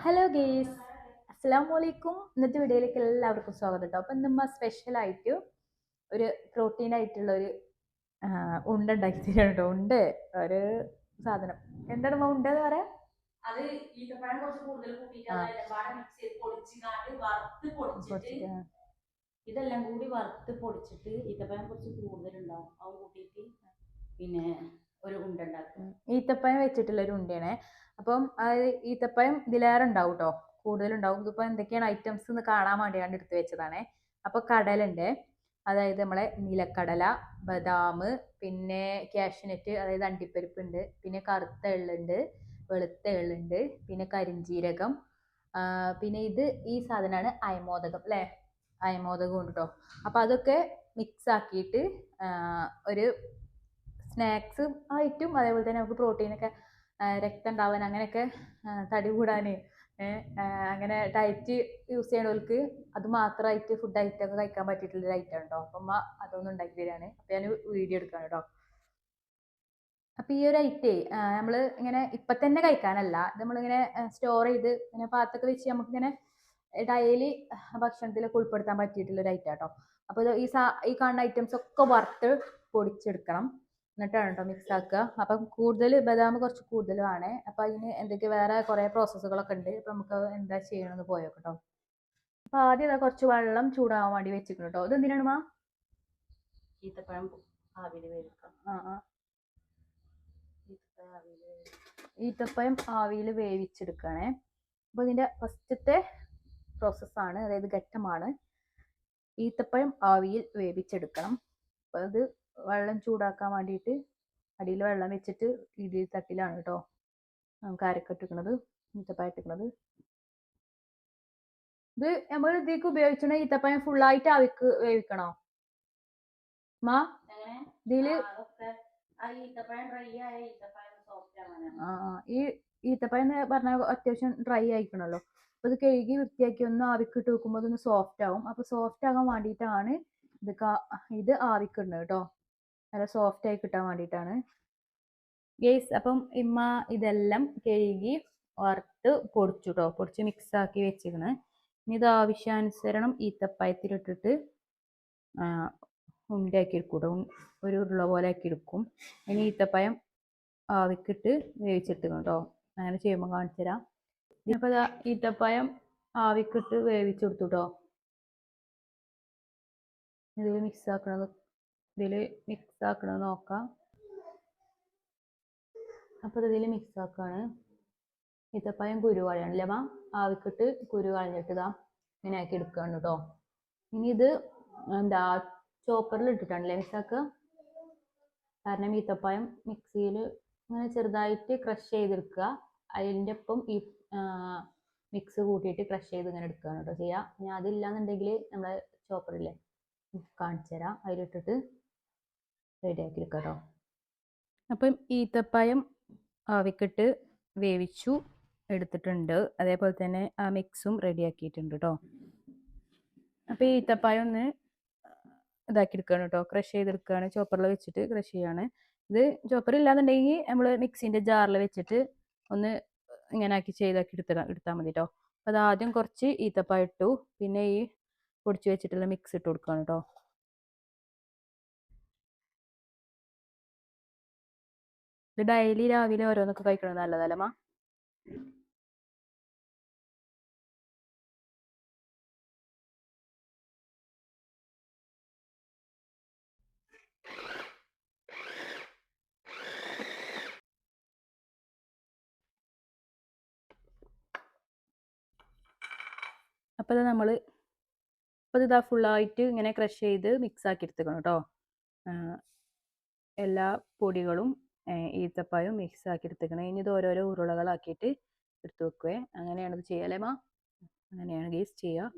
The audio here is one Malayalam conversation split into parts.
ഹലോ ഗേസ് അസ്സാം വലൈക്കും ഇന്നത്തെ വീഡിയോയിലേക്ക് എല്ലാവർക്കും സ്വാഗതം കേട്ടോ അപ്പം നമ്മൾ സ്പെഷ്യൽ ആയിട്ട് ഒരു പ്രോട്ടീൻ ആയിട്ടുള്ള ഒരു ഉണ്ട ഉണ്ടാക്കി തരാം കേട്ടോ ഉണ്ട്. ഒരു സാധനം. എന്താണ് ഉമ്മ ഉണ്ട എന്ന് പറയാം അത് ഈത്തപ്പഴം കൂടുതൽ കൂട്ടിയിട്ട് കുറച്ച്, ഇതെല്ലാം കൂടി വറുത്ത് പൊടിച്ചിട്ട് ഈത്തപ്പഴം കുറച്ച് കൂടുതലുണ്ടാവും അത് കൂട്ടിയിട്ട് പിന്നെ ഒരു ഉണ്ട ഉണ്ടാക്കും. ഈത്തപ്പഴം വെച്ചിട്ടുള്ള ഒരു ഉണ്ടയാണേ. അപ്പം ഈത്തപ്പഴം ഇതിലേറെ ഉണ്ടാവും കേട്ടോ കൂടുതലുണ്ടാവും. ഇതിപ്പോൾ എന്തൊക്കെയാണ് ഐറ്റംസ് എന്ന് കാണാൻ വേണ്ടിയാണ് എടുത്ത് വെച്ചതാണേ. അപ്പോൾ കടലുണ്ട്. അതായത് നമ്മളെ നിലക്കടല ബദാം പിന്നെ കാഷ്നറ്റ് അതായത് അണ്ടിപ്പരിപ്പ് ഉണ്ട് പിന്നെ കറുത്ത എള്ളുണ്ട് വെളുത്ത എള്ളുണ്ട് പിന്നെ കരിഞ്ജീരകം പിന്നെ ഇത് ഈ സാധനമാണ് അയമോദകം അല്ലേ അയമോദകം ഉണ്ട് കേട്ടോ അപ്പോൾ അതൊക്കെ മിക്സ് ആക്കിയിട്ട് ഒരു സ്നാക്സ് ആയിട്ടും അതേപോലെ തന്നെ നമുക്ക് പ്രോട്ടീൻ ഒക്കെ രക്തം ഉണ്ടാവാൻ അങ്ങനെയൊക്കെ തടി കൂടാൻ അങ്ങനെ ഡയറ്റ് യൂസ് ചെയ്യണവർക്ക് അത് മാത്രമായിട്ട് ഫുഡ് ഐറ്റം ഒക്കെ കഴിക്കാൻ പറ്റിയിട്ടുള്ള ഒരു ഐറ്റം ഉണ്ടോ? അപ്പം അതൊന്നും ഉണ്ടാക്കി തരാണ് അപ്പം ഞാൻ വീഡിയോ എടുക്കാണ് കേട്ടോ അപ്പം ഈ ഒരു ഐറ്റേ നമ്മൾ ഇങ്ങനെ ഇപ്പം തന്നെ കഴിക്കാനല്ല. നമ്മളിങ്ങനെ സ്റ്റോർ ചെയ്ത് ഇങ്ങനെ പാത്തൊക്കെ വെച്ച് നമുക്കിങ്ങനെ ഡെയിലി ഭക്ഷണത്തിലൊക്കെ ഉൾപ്പെടുത്താൻ പറ്റിയിട്ടുള്ള ഒരു ഐറ്റം കേട്ടോ അപ്പോൾ ഈ സാ ഈ കാണുന്ന ഐറ്റംസ് ഒക്കെ വറുത്ത് പൊടിച്ചെടുക്കണം. എന്നിട്ടാണ് കേട്ടോ മിക്സ് ആക്കുക. അപ്പം കൂടുതൽ ബദാം കുറച്ച് കൂടുതൽ വേണേ. അപ്പം അതിന് എന്തൊക്കെ വേറെ കുറേ പ്രോസസ്സുകളൊക്കെ ഉണ്ട്. അപ്പം നമുക്ക് എന്താ ചെയ്യണമെന്ന് പോയോ കേട്ടോ അപ്പം ആദ്യം ഇതാ കുറച്ച് വെള്ളം ചൂടാവാൻ വേണ്ടി വെച്ചിട്ടുണ്ട് കേട്ടോ ഇത് എന്തിനാണ് മാ? ഈത്തപ്പഴം ആവിയിൽ വേവിക്കാം ആ ആ. ഈത്തപ്പഴം ആവിയിൽ വേവിച്ചെടുക്കണേ അപ്പോൾ ഇതിന്റെ ഫസ്റ്റത്തെ പ്രോസസ്സാണ് അതായത് ഘട്ടമാണ്. ഈത്തപ്പഴം ആവിയിൽ വേവിച്ചെടുക്കണം. അപ്പോൾ അത് വെള്ളം ചൂടാക്കാൻ വേണ്ടിയിട്ട് അടിയിൽ വെള്ളം വെച്ചിട്ട് ഇഡലി തട്ടിലാണ് കേട്ടോ നമുക്ക് അരക്കെട്ടിക്കണത് ഈത്തപ്പഴം ഇട്ടിരിക്കണത് ഇത് നമ്മൾ ഇതിലേക്ക് ഉപയോഗിച്ചണ ഈത്തപ്പഴം ഫുള്ളായിട്ട് ആവിക്ക് വേവിക്കണോ? മാ? ഇതിൽ ആ, ഈ ഈത്തപ്പഴം എന്ന് പറഞ്ഞാൽ അത്യാവശ്യം ഡ്രൈ ആയിക്കണല്ലോ. അപ്പൊ ഇത് കഴുകി വൃത്തിയാക്കി ഒന്ന് ആവിക്കിട്ട് വെക്കുമ്പോൾ അതൊന്ന് സോഫ്റ്റ് ആവും. അപ്പൊ സോഫ്റ്റ് ആകാൻ വേണ്ടിയിട്ടാണ് ഇത് ഇത് ആവിക്കിടുന്നത് കേട്ടോ നല്ല സോഫ്റ്റ് ആയി കിട്ടാൻ വേണ്ടിയിട്ടാണ്. ഗെയ്സ് അപ്പം ഇമ്മ ഇതെല്ലാം കഴുകി വറുത്ത് പൊടിച്ചു കേട്ടോ പൊടിച്ച് മിക്സ് ആക്കി വെച്ചിരിക്കണ്. ഇനി ഇത് ആവശ്യാനുസരണം ഈത്തപ്പഴത്തിലിട്ടിട്ട് ഉണ്ടാക്കി എടുക്കും ഒരു ഉരുള പോലെ ആക്കി എടുക്കും. ഇനി ഈത്തപ്പഴം ആവിക്കിട്ട് വേവിച്ചെടുക്കണം കേട്ടോ അങ്ങനെ ചെയ്യുമ്പോൾ കാണിച്ചു തരാം. അപ്പോൾ ഈത്തപ്പായം ആവിക്കിട്ട് വേവിച്ചെടുത്തു കേട്ടോ ഇതിൽ മിക്സ് ആക്കണത് ഇതിൽ മിക്സ് ആക്കണത് നോക്കാം. അപ്പോൾ ഇതിൽ മിക്സ് ആക്കുകയാണ് ഈത്തപ്പഴം കുരു കളയണല്ലേ? മാം ആവിക്കിട്ട് കുരു കളഞ്ഞിട്ട് ഇതാ ഇങ്ങനെ ആക്കി എടുക്കുകയാണ് കേട്ടോ ഇനി ഇത് എന്താ ചോപ്പറിൽ ഇട്ടിട്ടാണല്ലേ മിക്സ് ആക്കുക കാരണം ഈത്തപ്പഴം മിക്സിയിൽ ഇങ്ങനെ ചെറുതായിട്ട് ക്രഷ് ചെയ്തെടുക്കുക. അതിന്റെ ഒപ്പം ഈ മിക്സ് കൂട്ടിയിട്ട് ക്രഷ് ചെയ്ത് ഇങ്ങനെ എടുക്കുകയാണ് കേട്ടോ ചെയ്യുക ഇനി അതില്ലാന്നുണ്ടെങ്കിൽ നമ്മളെ ചോപ്പറില്ലേ കാണിച്ചു തരാം അതിലിട്ടിട്ട് റെഡിയാക്കി എടുക്കാം കേട്ടോ അപ്പം ഈത്തപ്പഴം ആവിക്കിട്ട് വേവിച്ചു എടുത്തിട്ടുണ്ട്. അതേപോലെ തന്നെ ആ മിക്സും റെഡിയാക്കിയിട്ടുണ്ട് കേട്ടോ അപ്പോൾ ഈ ഈത്തപ്പഴം ഒന്ന് ഇതാക്കി എടുക്കുകയാണ് കേട്ടോ ക്രഷ് ചെയ്തെടുക്കുകയാണ് ചോപ്പറിൽ വെച്ചിട്ട് ക്രഷ് ചെയ്യാണ്. ഇത് ചോപ്പർ ഇല്ലാന്നുണ്ടെങ്കിൽ നമ്മൾ മിക്സിന്റെ ജാറിൽ വെച്ചിട്ട് ഒന്ന് ഇങ്ങനെ ആക്കി ചെയ്താക്കി എടുത്താൽ എടുത്താൽ മതി കേട്ടോ അപ്പോൾ അത് ആദ്യം കുറച്ച് ഈത്തപ്പഴം ഇട്ടു. പിന്നെ ഈ പൊടിച്ച് വെച്ചിട്ടുള്ള മിക്സ് ഇട്ട് കൊടുക്കുകയാണ് കേട്ടോ ഇത് ഡെയിലി രാവിലെ ഓരോന്നൊക്കെ കഴിക്കണത് നല്ലതല്ല മാ? അപ്പോൾ ഇത് നമ്മൾ അപ്പോൾ ഇതാ ഫുള്ളായിട്ട് ഇങ്ങനെ ക്രഷ് ചെയ്ത് മിക്സ് ആക്കി എടുത്തേക്കണം കേട്ടോ എല്ലാ പൊടികളും ഈത്തപ്പഴവും മിക്സ് ആക്കി എടുത്തേക്കണം. ഇനി ഇത് ഓരോരോ ഉരുളകളാക്കിയിട്ട് എടുത്ത് വെക്കുവേ. അങ്ങനെയാണ് ഇത് ചെയ്യല്ലേ മാ? അങ്ങനെയാണ് ഗേസ് ചെയ്യുക.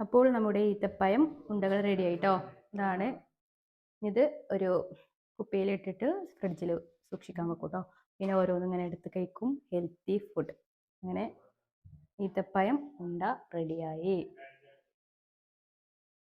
അപ്പോൾ നമ്മുടെ ഈത്തപ്പഴം ഉണ്ടകൾ റെഡി ആയിട്ടോ? ഇതാണ്. ഇത് ഒരു കുപ്പിയിലിട്ടിട്ട് ഫ്രിഡ്ജിൽ സൂക്ഷിക്കാൻ വെക്കും കേട്ടോ പിന്നെ ഓരോന്നും ഇങ്ങനെ എടുത്ത് കഴിക്കും. ഹെൽത്തി ഫുഡ് അങ്ങനെ ഈത്തപ്പഴം ഉണ്ട റെഡിയായി